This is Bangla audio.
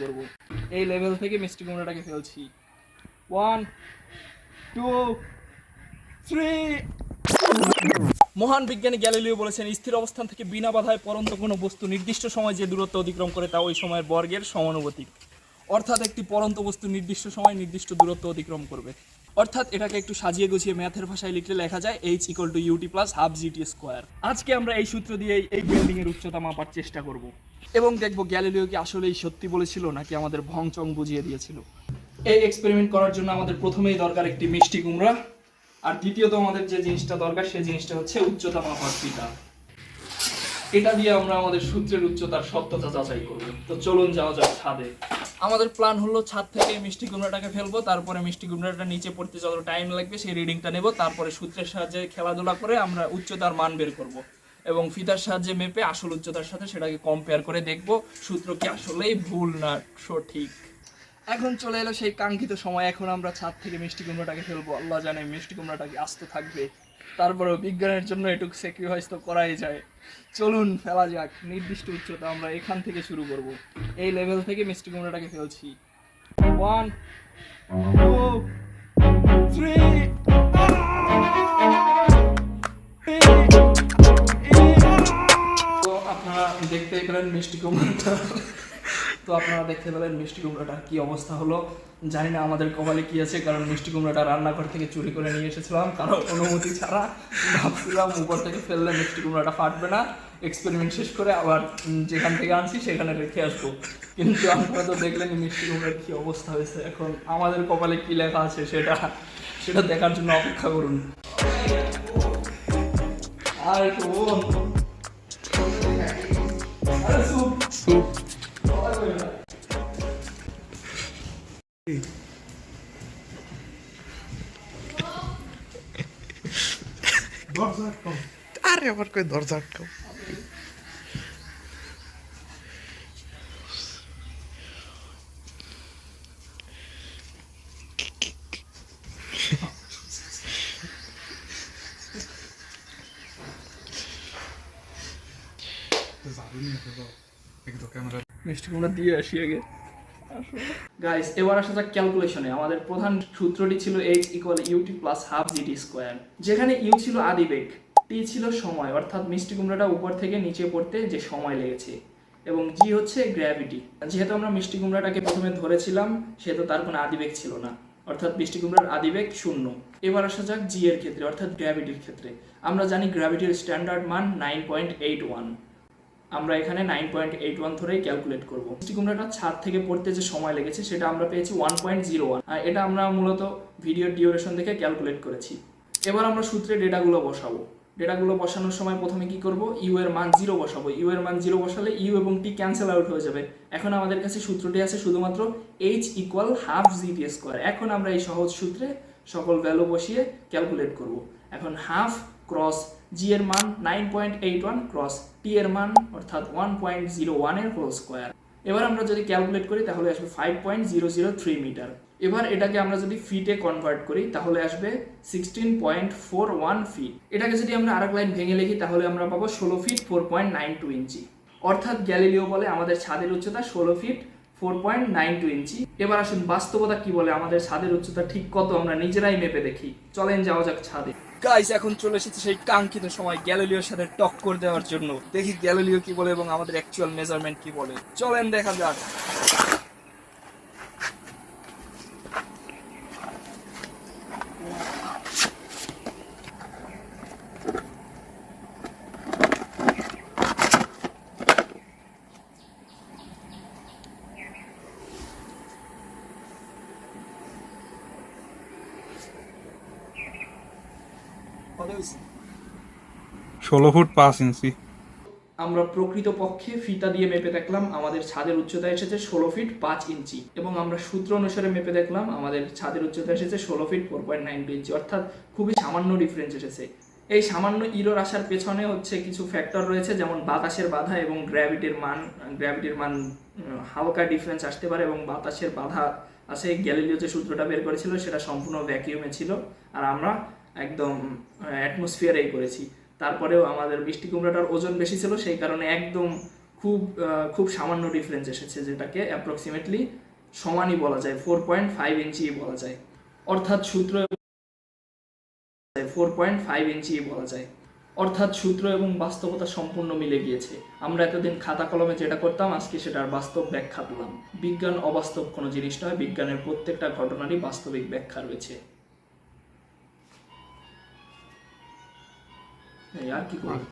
করব। এই লেভেল থেকে মিষ্টি কুমড়াটাকে ফেলছি। ওয়ান টু থ্রি মহান বিজ্ঞানী গ্যালিলিও বলেছেন, স্থির অবস্থান থেকে বিনা বাধায় পরন্ত কোনো বস্তু নির্দিষ্ট সময় যে দূরত্ব অতিক্রম করে তা ওই সময়ের বর্গের সমানুপাতিক। অর্থাৎ একটি পরন্ত বস্তু নির্দিষ্ট সময় নির্দিষ্ট দূরত্ব অতিক্রম করবে। অর্থাৎ এটাকে একটু সাজিয়ে গুছিয়ে ম্যাথের ভাষায় লিখলে লেখা যায় H equal to U T plus half G T square আজকে আমরা এই সূত্র দিয়ে এই বিল্ডিং এর উচ্চতা মাপার চেষ্টা করব। এবং দেখব গ্যালিলিও কি আসলেই সত্যি বলেছিল নাকি আমাদের ভংচং বুঝিয়ে দিয়েছিল। এই এক্সপেরিমেন্ট করার জন্য আমাদের প্রথমেই দরকার একটি মিষ্টি কুমড়া। আর দ্বিতীয়ত আমাদের যে জিনিসটা দরকার সেই জিনিসটা হচ্ছে উচ্চতা মাপার ফিতা এটা দিয়ে আমরা আমাদের সূত্রের উচ্চতার সত্যতা যাচাই করব। তো চলুন যাওয়া যাক ছাদে। আমাদের প্ল্যান হলো ছাদ থেকে মিষ্টি কুমড়াটাকে ফেলব তারপরে মিষ্টি কুমড়াটা নিচে পড়তে যত টাইম লাগবে সেই রিডিংটা নেব তারপরে সূত্রের সাহায্যে খেলাধুলা করে আমরা উচ্চতার মান বের করব। এবং ফিতার সাহায্যে মেপে আসল উচ্চতার সাথে সেটাকে কম্পেয়ার করে দেখব সূত্র কি আসলেই ভুল না সঠিক। এখন চলে এলো সেই কাঙ্ক্ষিত সময়, এখন আমরা ছাদ থেকে মিষ্টি কুমড়াটাকে ফেলব। আল্লাহ জানে মিষ্টি কুমড়াটাকে আস্ত থাকবে। তারপরেও বিজ্ঞানের জন্য এটুকু স্যাক্রিফাইস তো করাই যায়। চলুন ফেলা যাক, নির্দিষ্ট উচ্চতা আমরা এখান থেকে শুরু করব। এই লেভেল থেকে মিষ্টি কুমড়াটাকে ফেলছি। ওয়ান টু থ্রি মিষ্টি কুমড়াটা। তো আপনারা দেখতে পেলেন মিষ্টি কুমড়াটার কি অবস্থা হলো। জানি না আমাদের কপালে কি আছে, কারণ মিষ্টি কুমড়াটা রান্নাঘর থেকে চুরি করে নিয়ে এসেছিলাম। কারও অনুমতি ছাড়া ভাবছিলাম উপর থেকে ফেললে মিষ্টি কুমড়াটা ফাটবে না। এক্সপেরিমেন্ট শেষ করে আবার যেখান থেকে আনছি সেখানে রেখে আসব। কিন্তু আপনারা তো দেখলেন মিষ্টি কুমড়ার কি অবস্থা হয়েছে। এখন আমাদের কপালে কি লেখা আছে সেটা সেটা দেখার জন্য অপেক্ষা করুন। আর একটু বোন। আরে আবার কই দরজা আটকাও মিষ্টি গাইস এবার আসা যাক ক্যালকুলেশনে আমাদের প্রধান সূত্রটি ছিল H equal U T plus half G T square যেখানে ইউ ছিল আদিবেগ টি ছিল সময়, অর্থাৎ মিষ্টি কুমড়াটা উপর থেকে নিচে পড়তে যে সময় লেগেছে। এবং জি হচ্ছে গ্র্যাভিটি যেহেতু আমরা মিষ্টি কুমড়াটাকে প্রথমে ধরেছিলাম, সেহেতু তার কোনো আদিবেগ ছিল না। অর্থাৎ মিষ্টি কুমড়ার আদিবেগ শূন্য। এবার আসা যাক জি এর ক্ষেত্রে, অর্থাৎ গ্র্যাভিটির ক্ষেত্রে। আমরা জানি গ্র্যাভিটির স্ট্যান্ডার্ড মান নাইন পয়েন্ট এইট ওয়ান আমরা এখানে নাইন পয়েন্ট এইট ওয়ান ধরেই ক্যালকুলেট করব। মিষ্টি কুমড়াটা ছাদ থেকে পড়তে যে সময় লেগেছে, সেটা আমরা পেয়েছি ওয়ান পয়েন্ট জিরো ওয়ান এটা আমরা মূলত ভিডিও ডিউরেশন থেকে ক্যালকুলেট করেছি। এবার আমরা সূত্রে ডেটাগুলো বসাবো। ডেটাগুলো বসানোর সময় প্রথমে কি করব? ইউ এর মান জিরো বসাবো। ইউ এর মান জিরো বসালে ইউ এবং টি ক্যান্সেল আউট হয়ে যাবে। এখন আমাদের কাছে সূত্রটি আছে শুধুমাত্র H equal half G T square এখন আমরা এই সহজ সূত্রে সকল ভ্যালু বসিয়ে ক্যালকুলেট করব। এখন হাফ ক্রস জি এর মান nine point eight one cross T এর মান অর্থাৎ ওয়ান পয়েন্ট জিরো ওয়ানের হোল স্কোয়ার এবার আমরা যদি ক্যালকুলেট করি, তাহলে আসবে five point zero zero three metre এবার এটাকে আমরা যদি ফিটে কনভার্ট করি, তাহলে আসবে sixteen point four one feet এটাকে যদি আমরা আরেক লাইন ভেঙে লিখি, তাহলে আমরা পাবো ষোলো feet four point nine two inch অর্থাৎ গ্যালিলিও বলে আমাদের ছাদের উচ্চতা ষোলো feet four point nine two inch এবার আসুন, বাস্তবতা কি বলে আমাদের ছাদের উচ্চতা ঠিক কত, আমরা নিজেরাই মেপে দেখি। চলেন যাওয়া যাক ছাদে। গাইস এখন চলে এসেছে সেই কাঙ্ক্ষিত সময় গ্যালিলিওর সাথে টক্কর দেওয়ার জন্য। দেখি গ্যালিলিও কি বলে এবং আমাদের অ্যাকচুয়াল মেজারমেন্ট কি বলে। চলেন, দেখা যাক। ষোলো ফুট পাঁচ ইঞ্চি। আমরা প্রকৃত পক্ষে ফিতা দিয়ে মেপে দেখলাম আমাদের ছাদের উচ্চতা এসেছে ষোলো ফিট পাঁচ ইঞ্চি এবং আমরা সূত্র অনুসারে মেপে দেখলাম আমাদের ছাদের উচ্চতা এসেছে ষোলো feet four point nine inch, অর্থাৎ খুবই সামান্য ডিফারেন্স এসেছে। এই সামান্য ইরোর আসার পেছনে হচ্ছে কিছু ফ্যাক্টর রয়েছে, যেমন বাতাসের বাধা এবং গ্র্যাভিটির মান গ্র্যাভিটির মান হালকা ডিফারেন্স আসতে পারে এবং বাতাসের বাধা আছে। গ্যালিলিও যে সূত্রটা বের করেছিল সেটা সম্পূর্ণ ভ্যাকিউমে ছিল। আর আমরা একদম অ্যাটমসফিয়ারেই করেছি। তারপরেও আমাদের মিষ্টি কুমড়াটার ওজন বেশি ছিল, সেই কারণে একদম খুব খুব সামান্য ডিফারেন্স এসেছে যেটাকে অ্যাপ্রক্সিমেটলি সমানই বলা যায় ফোর পয়েন্ট ফাইভ ইঞ্চি বলা যায়। অর্থাৎ সূত্র ফোর পয়েন্ট ফাইভ ইঞ্চি বলা যায়। অর্থাৎ সূত্র এবং বাস্তবতা সম্পূর্ণ মিলে গিয়েছে। আমরা এতদিন খাতা কলমে যেটা করতাম, আজকে সেটার বাস্তব ব্যাখ্যা পেলাম বিজ্ঞান অবাস্তব কোনো জিনিস নয়, বিজ্ঞানের প্রত্যেকটা ঘটনারই বাস্তবিক ব্যাখ্যা রয়েছে। এই আর কি করব